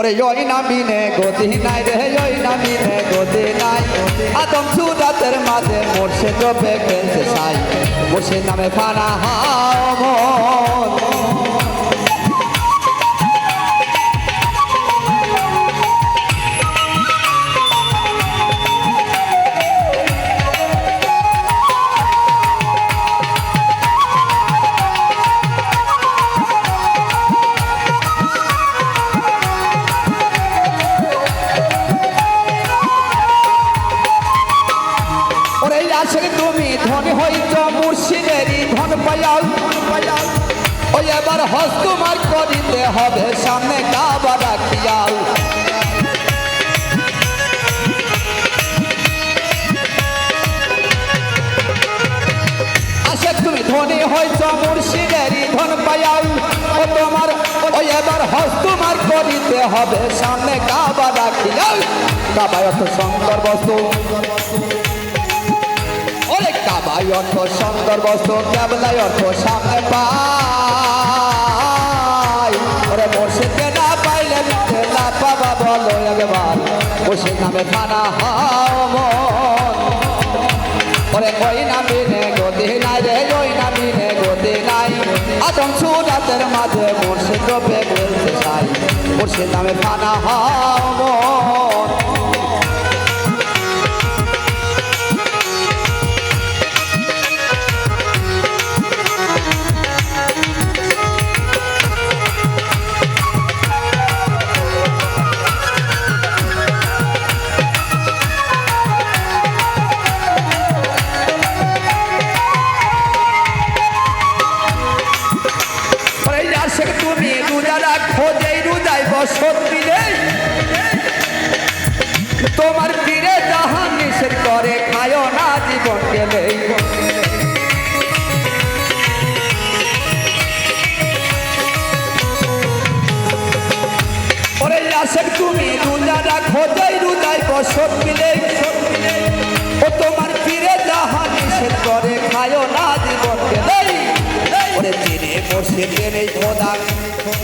ওরে ওই নামিনে গতি নাই রে ওই নামিনে গতি নাই। আদম সুরাতের মাঝে মোর্শে তো খেলতে সাই মোর্শে নামে ফানা হামন এবার হস্তমার করিতে হবে তোমার করিতে হবে, সামনে কাবা রাখিয়াও কাবায় অর্থ সুন্দর কেবলাই অর্থ সামনে পাই একবার মোর্শেদ নামে খানা হাম ওরে কই নামি নে গতি নাই রে কই নামি নে গতি নাই আদম সুরাতের মাঝে রূপে বলতে চাই, মোর্শেদ নামে খানা হাম ওরে রোজা রাখো, যেই বসত মিলে তোমার পীরে জাহান নিষেধ করে, খায় না জীবন গেলে তুমি রোজা রাখো, যেই বসত মিলে বসে জেনে খোদা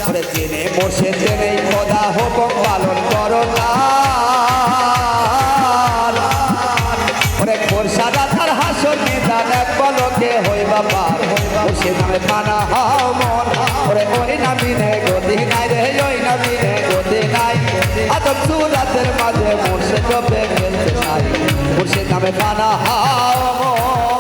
ওরে জেনে বসে জেনে খোদা, হুকুম পালন করো ওরে খোরসা রাধার হাসর নিদান, এক বলকে হই বাবা বসে নামে পানা হাও মন। ওরে ওই নামি নে গদি নাই রে, ওই নামি নে গদি নাই। আদম সুরাতের মাঝে মোর্শে জবে খেলতে চাই। মোর্শে নামে পানা হাও মন।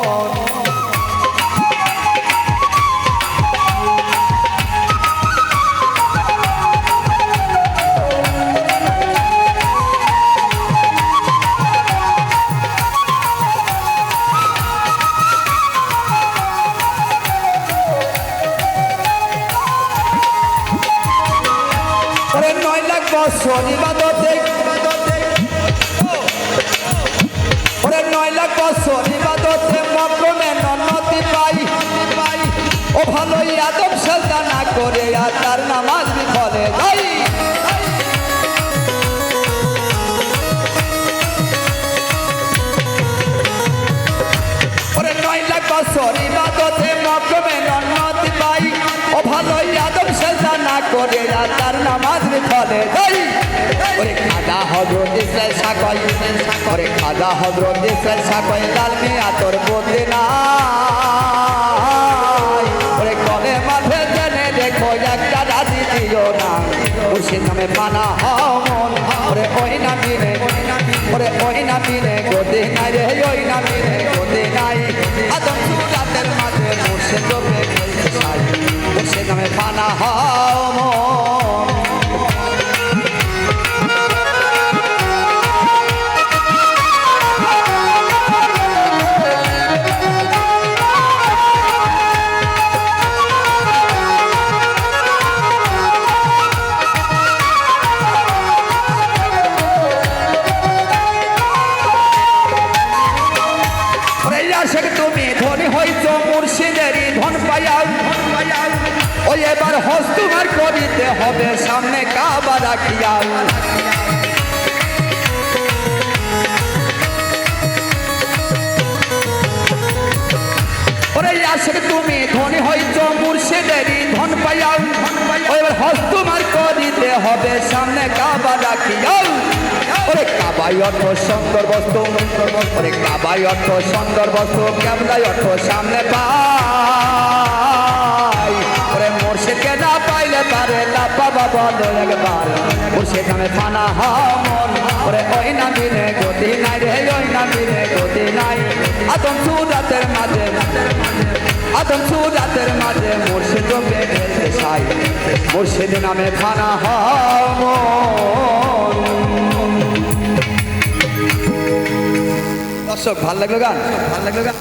বছর ইবাদতে ওরে নয় লাখ বছর ইবাদতে মক্রমে নন্নতি পাই। ও ভালোই আদম সেজদা না করে আর তার নামাজ বিফলে যাই। ওরে নয় লাখ বছর ইবাদতে ও ভালোই আদম সেজদা না করে তার নামাজ যাই ওরে খাদা হজরত ইসরায়েল সাকয়। ওরে খাদা হজরত ইসরায়েল সাকয়, লাল মিয়া তোর বদলে নাই। ওরে কলে মাঠে জেনে দেখো, একটা রাজি দিও না। মুর্শিদ নামে পানা হমন ওরে ওই নামি রে, ওরে ওই নামি রে, গদি নাই রে, ওই নামি নামে পানা হমন এবার হস্তমার করিতে হবে, সামনে কাবা রাখিয়াও ওরে তুমি ধনী হইছ, মুর্শিদেরই ধন পাইয়াও। এবার হস তোমার করিতে হবে, সামনে কাবা রাখিয়াও ওরে কাবাই অর্থ সুন্দর বস্তু, ওরে কাবাই অর্থ সুন্দর বস্তু, কেমলাই অর্থ সামনে মুর্শিদকে পারে লাপা বাবা একবার। মুর্শিদ নামে ফানা হমন। ওরে ওই না মিলে গতি নাই রে, ওই না মিলে গতি নাই। আতম সুরাতের মাঝে, আদম সুরাতের মাঝে মুর্শিদ ঢেলতে চাই। মুর্শিদ নামে হমন। দর্শক, ভালো লাগল গান? ভালো লাগল গান?